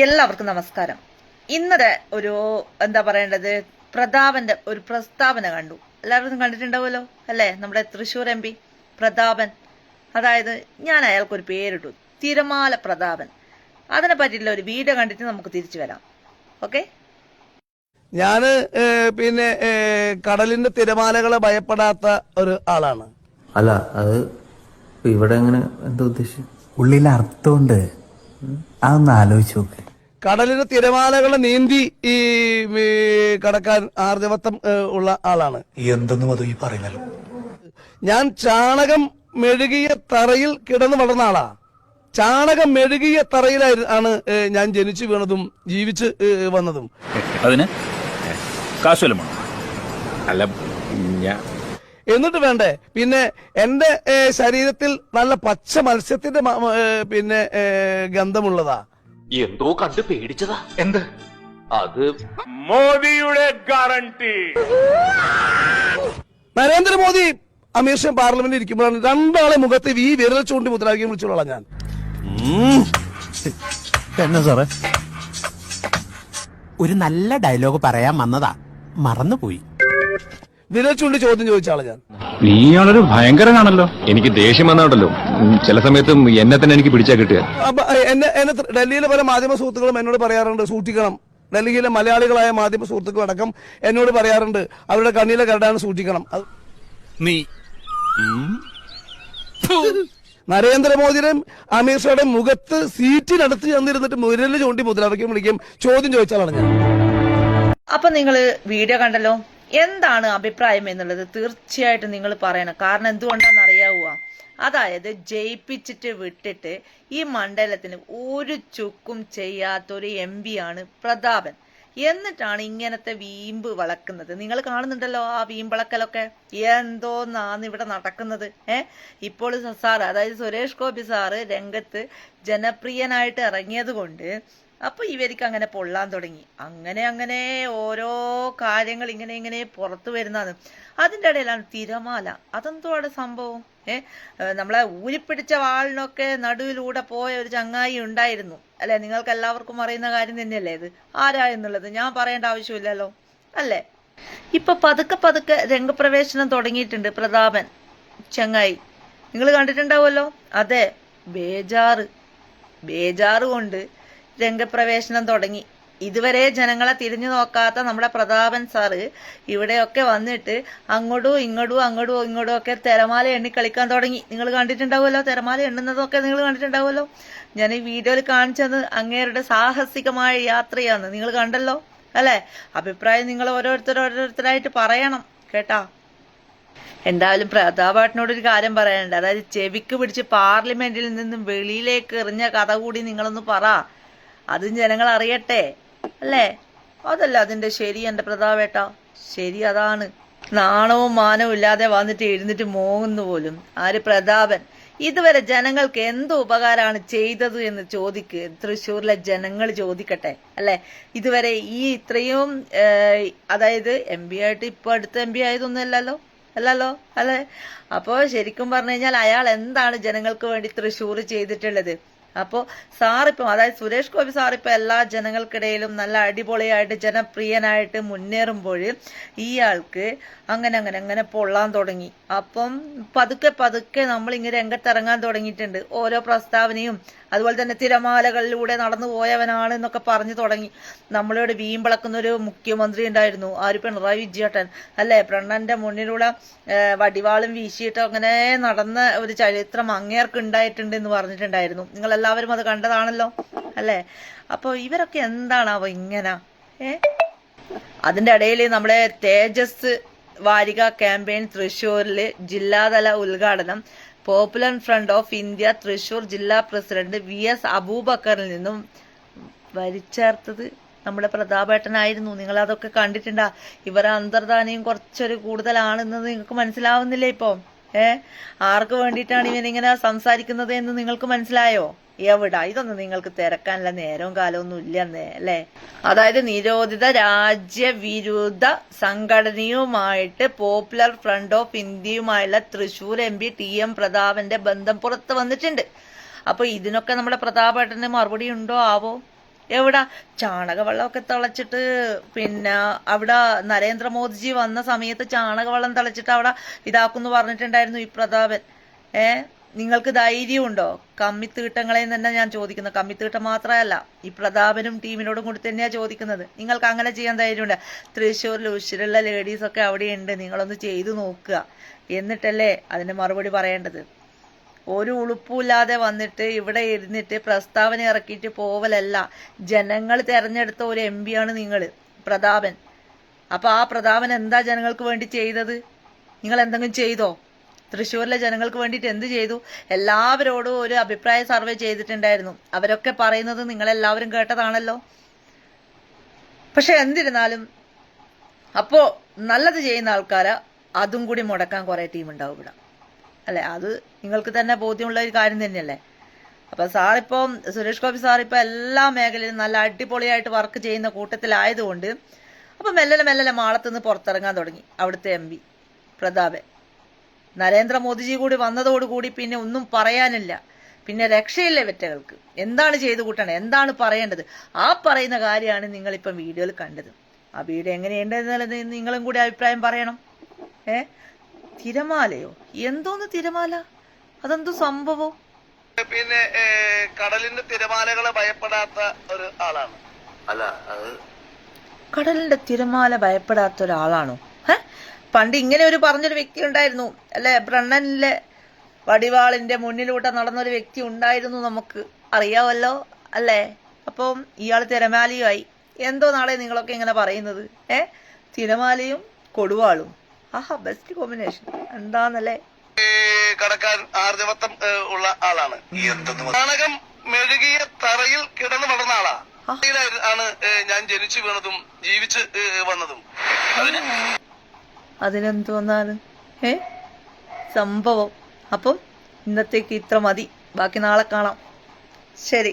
എല്ലാവർക്കും നമസ്കാരം. ഇന്നത്തെ ഒരു എന്താ പറയേണ്ടത് പ്രതാപന്റെ ഒരു പ്രസ്താവന കണ്ടു. എല്ലാവരും കണ്ടിട്ടുണ്ടാവുമല്ലോ അല്ലേ? നമ്മുടെ തൃശൂർ എം പി പ്രതാപൻ. അതായത് ഞാൻ അയാൾക്കൊരു പേരിട്ടു. തിരമാല പ്രതാപൻ. അതിനെ പറ്റിയിട്ടുള്ള ഒരു വീഡിയോ കണ്ടിട്ട് നമുക്ക് തിരിച്ചു വരാം. ഓക്കെ? ഞാൻ പിന്നെ കടലിന്റെ തിരമാലകളെ ഭയപ്പെടാത്ത ഒരു ആളാണ്. അല്ല അത് ഇവിടെ എങ്ങനെ എന്താ ഉദ്ദേശിച്ചു? ഉള്ളിൽ അർത്ഥമുണ്ട്. അതൊന്ന് ആലോചിച്ച് നോക്ക്. കടലിന് തിരമാലകളെ നീന്തി ഈ കടക്കാൻ ആർജവത്വം ഉള്ള ആളാണ്. എന്തെന്നും അത് ഈ പറയുന്നല്ലോ. ഞാൻ ചാണകം മെഴുകിയ തറയിൽ കിടന്നു വളർന്ന ആളാ. ചാണകം മെഴുകിയ തറയിലായി ആണ് ഞാൻ ജനിച്ചു വീണതും ജീവിച്ച് വന്നതും. അതിന് കാശ് വല്ലതും വേണോ? അല്ല ഞാൻ എന്നിട്ട് വേണ്ടേ? പിന്നെ എന്റെ ശരീരത്തിൽ നല്ല പച്ച മത്സ്യത്തിന്റെ പിന്നെ ഗന്ധമുള്ളതാ. എന്തോ കണ്ട് പേടിച്ചതാ. എന്ത്? അത് മോദിയുടെ ഗ്യാരണ്ടി നരേന്ദ്രമോദി അമീർ ഷാ പാർലമെന്റിൽ ഇരിക്കുമ്പോഴാണ് രണ്ടാളെ മുഖത്ത് ഈ വിരൽ ചൂണ്ടി മുദ്രാവാക്യം വിളിച്ചോളാം ഞാൻ. എന്നാ സാറേ? ഒരു നല്ല ഡയലോഗ് പറയാൻ വന്നതാ. മറന്നുപോയി. വിരൽ ചൂണ്ടി ചോദ്യം ചോദിച്ചാളെ ഞാൻ. നീയാളൊരു ഭയങ്കരനാണല്ലോ. എനിക്ക് ദേഷ്യം വന്നാണല്ലോ. ചില സമയത്തും എന്നെ തന്നെ എനിക്ക് പിടിച്ചാ കിട്ടുക. അപ്പൊ എന്നെ എന്നെ ഡൽഹിയിലെ പല മാധ്യമ സുഹൃത്തുക്കളും എന്നോട് പറയാറുണ്ട് സൂക്ഷിക്കണം. ഡൽഹിയിലെ മലയാളികളായ മാധ്യമ സുഹൃത്തുക്കളടക്കം എന്നോട് പറയാറുണ്ട് അവരുടെ കണ്ണിലെ കരടാണ് സൂക്ഷിക്കണം. അത് നീ. നരേന്ദ്രമോദിയുടെയും അമീർ ഷായുടെ മുഖത്ത് സീറ്റിനടുത്ത് ചെന്നിരുന്നിട്ട് മുരലിൽ ചൂണ്ടി മുദ്രാവാക്യം വിളിക്കും. ചോദ്യം ചോദിച്ചാലാണ് ഞാൻ. അപ്പൊ നിങ്ങൾ വീഡിയോ കണ്ടല്ലോ? എന്താണ് അഭിപ്രായം എന്നുള്ളത് തീർച്ചയായിട്ടും നിങ്ങൾ പറയണം. കാരണം എന്തുകൊണ്ടാണെന്ന് അറിയാവുക അതായത് ജയിപ്പിച്ചിട്ട് വിട്ടിട്ട് ഈ മണ്ഡലത്തിന് ഒരു ചുക്കും ചെയ്യാത്തൊരു എം ആണ് പ്രതാപൻ. എന്നിട്ടാണ് ഇങ്ങനത്തെ വീമ്പ് വളക്കുന്നത്. നിങ്ങൾ കാണുന്നുണ്ടല്ലോ ആ വീമ്പളക്കലൊക്കെ? എന്തോന്നാണ് ഇവിടെ നടക്കുന്നത്. ഏ? ഇപ്പോൾ സാറ് അതായത് സുരേഷ് ഗോപി സാറ് രംഗത്ത് ജനപ്രിയനായിട്ട് ഇറങ്ങിയത് കൊണ്ട് അപ്പൊ ഇവർക്ക് അങ്ങനെ പൊള്ളാൻ തുടങ്ങി. അങ്ങനെ അങ്ങനെ ഓരോ കാര്യങ്ങൾ ഇങ്ങനെ ഇങ്ങനെ പുറത്തു വരുന്നതാണ്. അതിന്റെ ഇടയിലാണ് തിരമാല. അതെന്തോ അവിടെ സംഭവം? ഏ ഏഹ് നമ്മളെ ഊരിപ്പിടിച്ച വാളിനൊക്കെ നടുവിലൂടെ പോയ ഒരു ചങ്ങായി ഉണ്ടായിരുന്നു. അല്ലെ? നിങ്ങൾക്ക് എല്ലാവർക്കും അറിയുന്ന കാര്യം തന്നെയല്ലേ ഇത്? ആരാ എന്നുള്ളത്? ഞാൻ പറയേണ്ട ആവശ്യമില്ലല്ലോ. അല്ലേ? ഇപ്പൊ പതുക്കെ പതുക്കെ രംഗപ്രവേശനം തുടങ്ങിയിട്ടുണ്ട് പ്രതാപൻ ചങ്ങായി. നിങ്ങൾ കണ്ടിട്ടുണ്ടാവുമല്ലോ? അതെ ബേജാറ്. ബേജാറ് കൊണ്ട് രംഗപ്രവേശനം തുടങ്ങി. ഇതുവരെ ജനങ്ങളെ തിരിഞ്ഞു നോക്കാത്ത നമ്മുടെ പ്രതാപൻ സാറ് ഇവിടെയൊക്കെ വന്നിട്ട് അങ്ങോട്ടും ഇങ്ങോട്ടും അങ്ങോട്ടും ഇങ്ങോട്ടും ഒക്കെ തിരമാല എണ്ണി കളിക്കാൻ തുടങ്ങി. നിങ്ങൾ കണ്ടിട്ടുണ്ടാവുമല്ലോ? തിരമാല എണ്ണുന്നതൊക്കെ നിങ്ങൾ കണ്ടിട്ടുണ്ടാവുമല്ലോ? ഞാൻ ഈ വീഡിയോയിൽ കാണിച്ചത് അങ്ങേരുടെ സാഹസികമായ യാത്രയാണ്. നിങ്ങൾ കണ്ടല്ലോ? അല്ലേ? അഭിപ്രായം നിങ്ങൾ ഓരോരുത്തർ ഓരോരുത്തരായിട്ട് പറയണം. കേട്ടാ? എന്തായാലും പ്രതാപാട്ടിനോട് ഒരു കാര്യം പറയാനുണ്ട്. അതായത് ചെവിക്ക് പിടിച്ച് പാർലമെന്റിൽ നിന്നും വെളിയിലേക്ക് എറിഞ്ഞ കഥ കൂടി നിങ്ങളൊന്ന് പറ. അതും ജനങ്ങൾ അറിയട്ടെ അല്ലേ? അതല്ല അതിന്റെ ശരി എന്റെ പ്രതാപേട്ട. ശരി അതാണ്. നാണവും മാനവും ഇല്ലാതെ വന്നിട്ട് എഴുന്നിട്ട് മോങ്ങുന്നു പോലും. ആര് പ്രതാപൻ? ഇതുവരെ ജനങ്ങൾക്ക് എന്ത് ഉപകാരമാണ് ചെയ്തത് എന്ന് ചോദിക്ക്. തൃശ്ശൂരിലെ ജനങ്ങൾ ചോദിക്കട്ടെ അല്ലെ? ഇതുവരെ ഈ ഇത്രയും അതായത് എം പി ആയിട്ട് ഇപ്പൊ അടുത്ത എം പി ആയതൊന്നുമല്ലല്ലോ അല്ലല്ലോ? അല്ലെ? അപ്പോ ശരിക്കും പറഞ്ഞു കഴിഞ്ഞാൽ അയാൾ എന്താണ് ജനങ്ങൾക്ക് വേണ്ടി തൃശ്ശൂർ ചെയ്തിട്ടുള്ളത്? അപ്പോ സാറിപ്പം അതായത് സുരേഷ് ഗോപി സാറിപ്പം എല്ലാ ജനങ്ങൾക്കിടയിലും നല്ല അടിപൊളിയായിട്ട് ജനപ്രിയനായിട്ട് മുന്നേറുമ്പോൾ ഇയാൾക്ക് അങ്ങനെ അങ്ങനെ അങ്ങനെ പൊള്ളാൻ തുടങ്ങി. അപ്പം പതുക്കെ പതുക്കെ നമ്മൾ ഇങ്ങനെ രംഗത്തിറങ്ങാൻ തുടങ്ങിയിട്ടുണ്ട്. ഓരോ പ്രസ്താവനയും അതുപോലെ തന്നെ തിരമാലകളിലൂടെ നടന്നു പോയവനാണ് എന്നൊക്കെ പറഞ്ഞു തുടങ്ങി. നമ്മളോട് വീമ്പിളക്കുന്ന ഒരു മുഖ്യമന്ത്രി ഉണ്ടായിരുന്നു. ആര് പിണറായി വിജയേട്ടൻ. അല്ലേ? പ്രണന്റെ മുന്നിലുള്ള വടിവാളും വീശിയിട്ടും അങ്ങനെ നടന്ന ഒരു ചരിത്രം അങ്ങേർക്ക് ഉണ്ടായിട്ടുണ്ട് എന്ന് പറഞ്ഞിട്ടുണ്ടായിരുന്നു. നിങ്ങൾ എല്ലാവരും അത് കണ്ടതാണല്ലോ അല്ലേ? അപ്പോൾ ഇവരൊക്കെ എന്താണാവോ ഇങ്ങനെ? ഏ? അതിന്റെ ഇടയിൽ നമ്മുടെ തേജസ് വാരിക ക്യാമ്പയിൻ തൃശ്ശൂരിൽ ജില്ലാതല ഉദ്ഘാടനം. Popular Front of India Thrissur ജില്ലാ പ്രസിഡന്റ് വി എസ് അബൂബക്കറിൽ നിന്നും വരിച്ചേർത്തത് നമ്മുടെ പ്രതാപേട്ടനായിരുന്നു. നിങ്ങൾ അതൊക്കെ കണ്ടിട്ടുണ്ടാ? ഇവരെ അന്തർധാനയും കുറച്ചൊരു കൂടുതലാണെന്ന് നിങ്ങൾക്ക് മനസ്സിലാവുന്നില്ലേ ഇപ്പൊ? ഏ? ആർക്ക് വേണ്ടിയിട്ടാണ് ഇവനിങ്ങനെ സംസാരിക്കുന്നത് എന്ന് നിങ്ങൾക്ക് മനസ്സിലായോ? എവിടാ? ഇതൊന്നും നിങ്ങൾക്ക് തിരക്കാനുള്ള നേരവും കാലമൊന്നും ഇല്ലെന്നേ അല്ലേ? അതായത് നിരോധിത രാജ്യവിരുദ്ധ സംഘടനയുമായിട്ട് പോപ്പുലർ ഫ്രണ്ട് ഓഫ് ഇന്ത്യയുമായുള്ള Thrissur M P T M പ്രതാപന്റെ ബന്ധം പുറത്ത് വന്നിട്ടുണ്ട്. അപ്പൊ ഇതിനൊക്കെ നമ്മുടെ പ്രതാപേട്ടന് മറുപടി ഉണ്ടോ? ആവോ? എവിടാ? ചാണകവെള്ളമൊക്കെ തിളച്ചിട്ട് പിന്നെ അവിടെ നരേന്ദ്രമോദിജി വന്ന സമയത്ത് ചാണകവെള്ളം തിളച്ചിട്ട് അവിടെ ഇതാക്കുന്നു പറഞ്ഞിട്ടുണ്ടായിരുന്നു ഈ പ്രതാപൻ. ഏ? നിങ്ങൾക്ക് ധൈര്യമുണ്ടോ? കമ്മിത്തീട്ടങ്ങളെ തന്നെ ഞാൻ ചോദിക്കുന്നത് കമ്മിത്തീട്ടം മാത്രമല്ല ഈ പ്രതാപനും ടീമിനോടും കൂടി തന്നെയാണ് ചോദിക്കുന്നത്. നിങ്ങൾക്ക് അങ്ങനെ ചെയ്യാൻ ധൈര്യമുണ്ട്? തൃശ്ശൂരിൽ ഉശിരുള്ള ലേഡീസൊക്കെ അവിടെയുണ്ട്. നിങ്ങളൊന്ന് ചെയ്തു നോക്കുക. എന്നിട്ടല്ലേ അതിന് മറുപടി പറയേണ്ടത്? ഒരു ഉളുപ്പുമില്ലാതെ വന്നിട്ട് ഇവിടെ ഇരുന്നിട്ട് പ്രസ്താവന ഇറക്കിയിട്ട് പോവലല്ല. ജനങ്ങൾ തിരഞ്ഞെടുത്ത ഒരു എം ആണ് നിങ്ങൾ പ്രതാപൻ. അപ്പൊ ആ പ്രതാപൻ എന്താ ജനങ്ങൾക്ക് വേണ്ടി ചെയ്തത്? നിങ്ങൾ എന്തെങ്കിലും ചെയ്തോ? തൃശ്ശൂരിലെ ജനങ്ങൾക്ക് വേണ്ടിയിട്ട് എന്ത് ചെയ്തു? എല്ലാവരോടും ഒരു അഭിപ്രായ സർവേ ചെയ്തിട്ടുണ്ടായിരുന്നു. അവരൊക്കെ പറയുന്നത് നിങ്ങളെല്ലാവരും കേട്ടതാണല്ലോ. പക്ഷെ എന്തിരുന്നാലും അപ്പോ നല്ലത് ചെയ്യുന്ന ആൾക്കാരെ. അതും കൂടി മുടക്കാൻ കുറേ ടീം ഉണ്ടാവും ഇവിടെ. അല്ലെ? അത് നിങ്ങൾക്ക് തന്നെ ബോധ്യമുള്ള ഒരു കാര്യം തന്നെയല്ലേ? അപ്പൊ സാറിപ്പം സുരേഷ് ഗോപി സാർ ഇപ്പൊ എല്ലാ മേഖലയിലും നല്ല അടിപൊളിയായിട്ട് വർക്ക് ചെയ്യുന്ന കൂട്ടത്തിലായതുകൊണ്ട് അപ്പൊ മെല്ലലെ മെല്ലലെ മാളത്തുനിന്ന് പുറത്തിറങ്ങാൻ തുടങ്ങി. അവിടുത്തെ എം പി പ്രതാപൻ. നരേന്ദ്രമോദിജി കൂടി വന്നതോടുകൂടി പിന്നെ ഒന്നും പറയാനില്ല. പിന്നെ രക്ഷയില്ല വെറ്റകൾക്ക്? എന്താണ് ചെയ്തു കൂട്ടണം? എന്താണ് പറയേണ്ടത്? ആ പറയുന്ന കാര്യമാണ് നിങ്ങളിപ്പം വീഡിയോയിൽ കണ്ടത്. ആ വീഡിയോ എങ്ങനെയുണ്ട് എന്നുള്ളത് നിങ്ങളും കൂടി അഭിപ്രായം പറയണം. ഏ? തിരമാലയോ? എന്തോന്ന് തിരമാല? അതെന്തോ സംഭവം? പിന്നെ കടലിന്റെ തിരമാലകളെ ഭയപ്പെടാത്ത ഒരു ആളാണ്. അല്ല അത് കടലിന്റെ തിരമാല ഭയപ്പെടാത്ത ഒരാളാണോ? പണ്ട് ഇങ്ങനെ ഒരു പറഞ്ഞൊരു വ്യക്തി ഉണ്ടായിരുന്നു. അല്ലെ ബ്രണ്ണനിലെ വടിവാളിന്റെ മുന്നിലൂടെ നടന്നൊരു വ്യക്തി ഉണ്ടായിരുന്നു നമുക്ക് അറിയാമല്ലോ അല്ലേ? അപ്പം ഇയാൾ തിരമാലയുമായി എന്തോ നാളെ നിങ്ങളൊക്കെ ഇങ്ങനെ പറയുന്നത്? ഏ തിരമാലയും കൊടുവാളും. ആഹാ ബെസ്റ്റ് കോമ്പിനേഷൻ എന്താന്നല്ലേ? കടക്കാൻ ആർജവത്വം ഉള്ള ആളാണ്. നാണകം മെഴുകിയ തറയിൽ കിടന്നു വളർന്ന ആളാ. ആണ് ഞാൻ ജനിച്ചു വീണതും ജീവിച്ച് വന്നതും. അതിനെന്തോന്നാണ് ഏ? സംഭവം. അപ്പം ഇന്നത്തേക്ക് ഇത്ര മതി. ബാക്കി നാളെ കാണാം. ശരി.